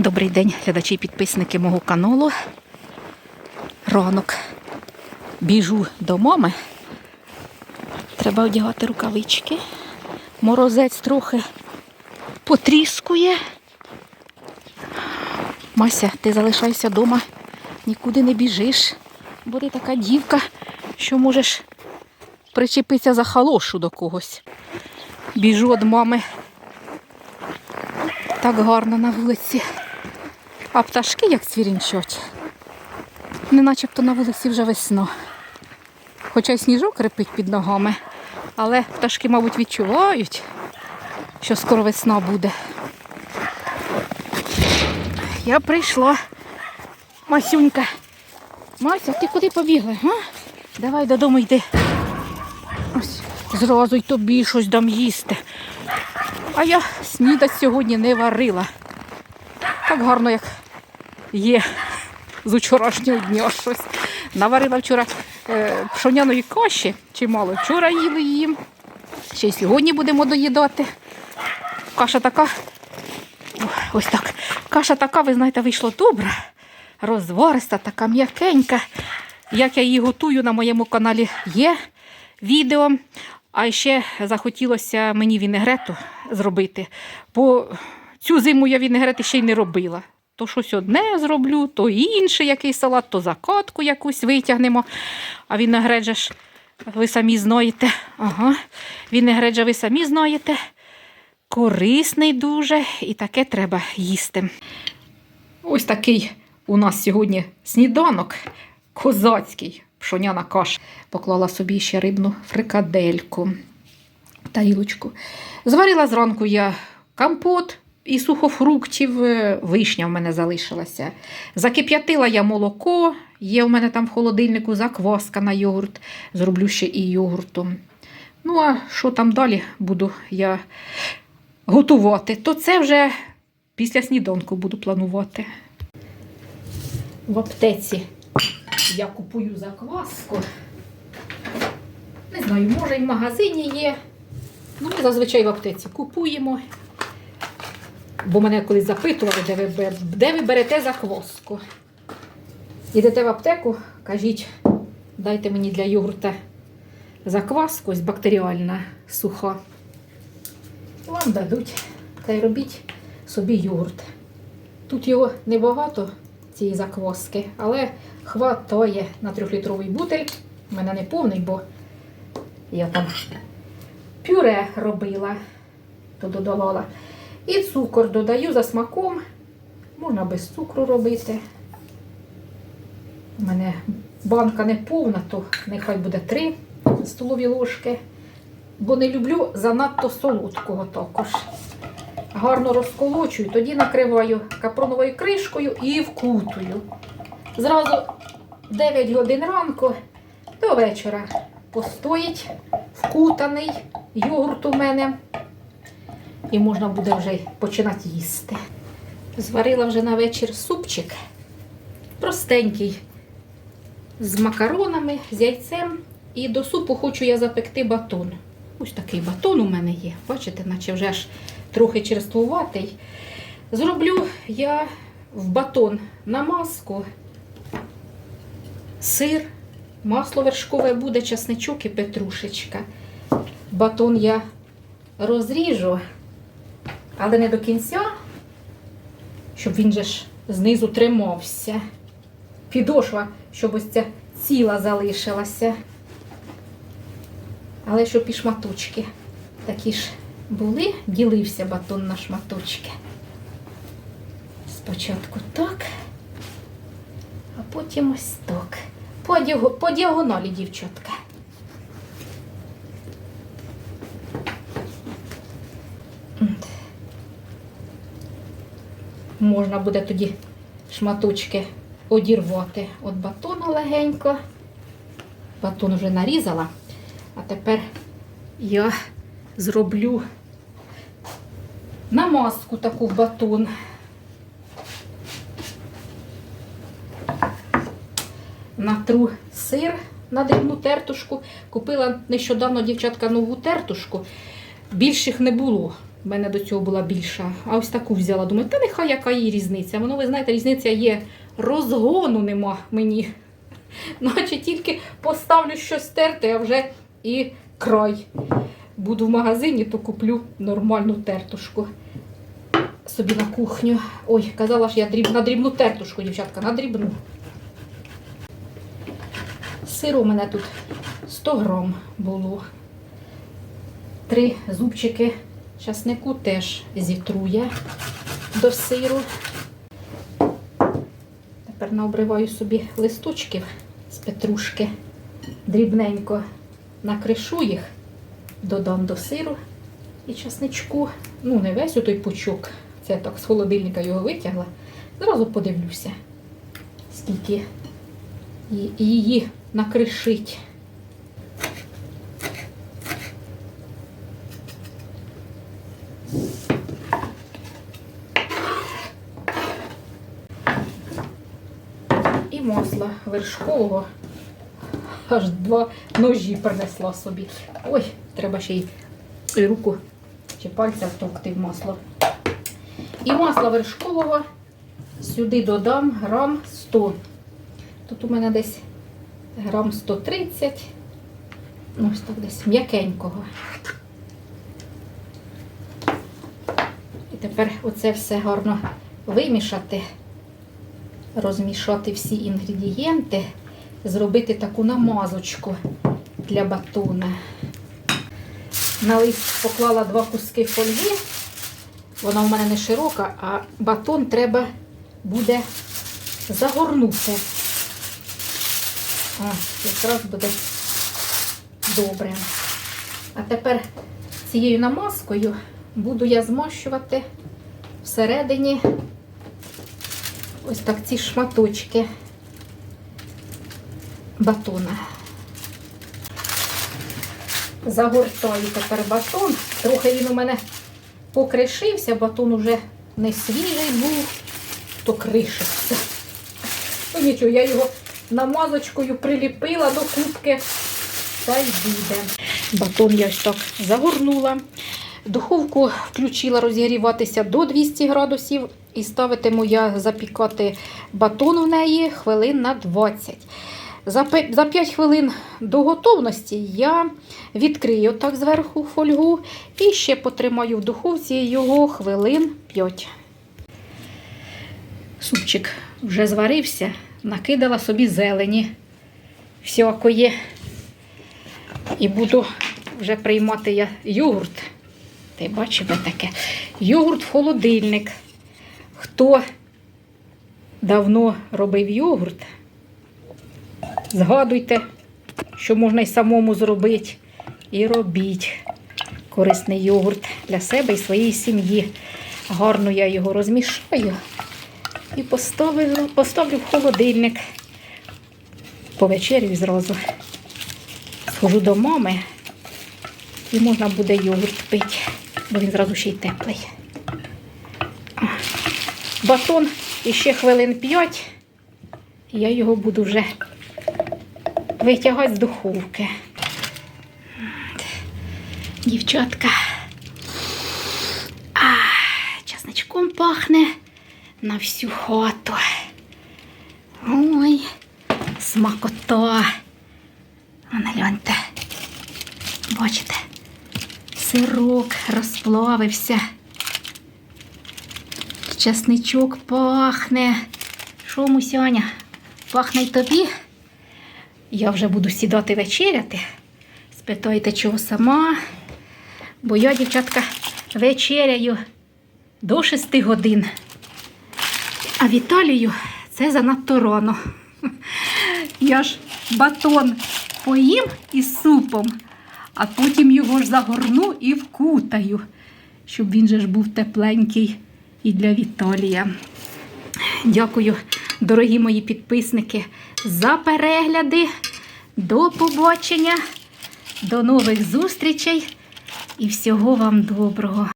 Добрий день, глядачі і підписники мого каналу. Ранок біжу до мами. Треба одягати рукавички. Морозець трохи потріскує. Мася, ти залишайся вдома, нікуди не біжиш, бо ти така дівка, що можеш причепитися за халошу до когось. Біжу від мами. Так гарно на вулиці. А пташки як цвірінчать. Не начебто на вулиці вже весна. Хоча й сніжок репить під ногами, але пташки, мабуть, відчувають, що скоро весна буде. Я прийшла. Масюнька. Мася, ти куди побігла? А? Давай додому йди. Ось, зразу й тобі щось дам їсти. А я снідать сьогодні не варила. Так гарно, як є з вчорашнього дня щось. Наварила вчора е, пшоняної каші чимало. Вчора їли її. Ще й сьогодні будемо доїдати. Каша така. Ось так. Каша така, ви знаєте, вийшла добра, розвариста, така м'якенька. Як я її готую на моєму каналі є відео. А ще захотілося мені вінегрету зробити, бо цю зиму я вінегрети ще й не робила. То щось одне зроблю, то інше якийсь салат, то закатку якусь витягнемо. А вінегрет же ж ви самі знаєте. Ага, вінегрет же ви самі знаєте. Корисний дуже і таке треба їсти. Ось такий у нас сьогодні сніданок козацький. Пшоняна каша. Поклала собі ще рибну фрикадельку, тарілочку. Зварила зранку я компот і сухофруктів, е, вишня в мене залишилася. Закип'ятила я молоко, є в мене там в холодильнику закваска на йогурт. Зроблю ще і йогуртом. Ну, а що там далі буду я готувати, то це вже після сніданку буду планувати. В аптеці я купую закваску. Не знаю, може і в магазині є. Ну, ми зазвичай в аптеці купуємо. Бо мене колись запитували, де ви, де ви берете закваску. Йдете в аптеку, кажіть, дайте мені для йогурта закваску, ось бактеріальна суха. Вам дадуть. Та й робіть собі йогурт. Тут його небагато, цієї закваски, але хватає на трьохлітровий бутель. У мене не повний, бо я там пюре робила, то додавала. І цукор додаю за смаком. Можна без цукру робити. У мене банка не повна, то нехай буде 3 столові ложки. Бо не люблю занадто солодкого також. Гарно розколочую, тоді накриваю капроновою кришкою і вкутую. Зразу 9 годин ранку до вечора постоїть вкутаний йогурт у мене. І можна буде вже починати їсти. Зварила вже на вечір супчик. Простенький. З макаронами, з яйцем. І до супу хочу я запекти батон. Ось такий батон у мене є. Бачите, наче вже аж трохи черствуватий. Зроблю я в батон намазку, сир, масло вершкове буде, часничок і петрушечка. Батон я розріжу, але не до кінця, щоб він же ж знизу тримався. Підошва, щоб ось ця ціла залишилася. Але щоб і шматочки такі ж були, ділився батон на шматочки. Спочатку так, а потім ось так. По, діаго- по діагоналі, дівчатка. Можна буде тоді шматочки одірвати від батону легенько. Батон вже нарізала. А тепер я зроблю намазку таку в батон. Натру сир на дрібну тертушку. Купила нещодавно дівчатка нову тертушку. Більших не було. В мене до цього була більша. А ось таку взяла. Думаю, та нехай яка її різниця. Воно, ви знаєте, різниця є. Розгону нема мені. Наче тільки поставлю щось терти, а вже і край. Буду в магазині, то куплю нормальну тертушку собі на кухню. Ой, казала ж я дріб... на дрібну тертушку, дівчатка, на дрібну. Сиру у мене тут 100 грам було. Три зубчики часнику теж зітрує до сиру. Тепер наобриваю собі листочків з петрушки. Дрібненько накришу їх, додам до сиру і часничку. Ну, не весь у той пучок. Це я так з холодильника його витягла. Зразу подивлюся, скільки її накришить. І масла вершкового. Аж два ножі принесла собі. Ой, треба ще й руку чи пальця втовкти в масло. І масла вершкового сюди додам грам 100. Тут у мене десь грам 130. Ну, ось так десь м'якенького. І тепер оце все гарно вимішати, розмішати всі інгредієнти, зробити таку намазочку для батона. На лист поклала два куски фольги. Вона в мене не широка, а батон треба буде загорнути. О, якраз буде добре. А тепер цією намазкою буду я змащувати всередині ось так ці шматочки батона. Загортаю тепер батон. Трохи він у мене покришився, батон уже не свіжий був, то кришився. Ну нічого, я його намазочкою приліпила до кубки, та й буде. Батон я ось так загорнула. Духовку включила розігріватися до 200 градусів і ставитиму я запікати батон в неї хвилин на 20. За за 5 хвилин до готовності я відкрию так зверху фольгу і ще потримаю в духовці його хвилин 5. Супчик вже зварився, накидала собі зелені всякої. І буду вже приймати я йогурт. Ти бачите таке. Йогурт в холодильник. Хто давно робив йогурт, згадуйте, що можна й самому зробити. І робіть корисний йогурт для себе і своєї сім'ї. Гарно я його розмішаю і поставлю, поставлю в холодильник. Повечерю зразу. Схожу до мами і можна буде йогурт пити, бо він зразу ще й теплий. Батон іще хвилин 5, і я його буду вже витягати з духовки. Дівчатка. А, часничком пахне на всю хату. Ой, смакота. А гляньте. Бачите, сирок розплавився. Часничок пахне. Що, Мусяня, пахне й тобі? Я вже буду сідати вечеряти. Спитайте, чого сама. Бо я, дівчатка, вечеряю до 6 годин. А Віталію це занадто рано. Я ж батон поїм із супом, а потім його ж загорну і вкутаю, щоб він же ж був тепленький і для Віталія. Дякую, дорогі мої підписники, за перегляди. До побачення, до нових зустрічей і всього вам доброго.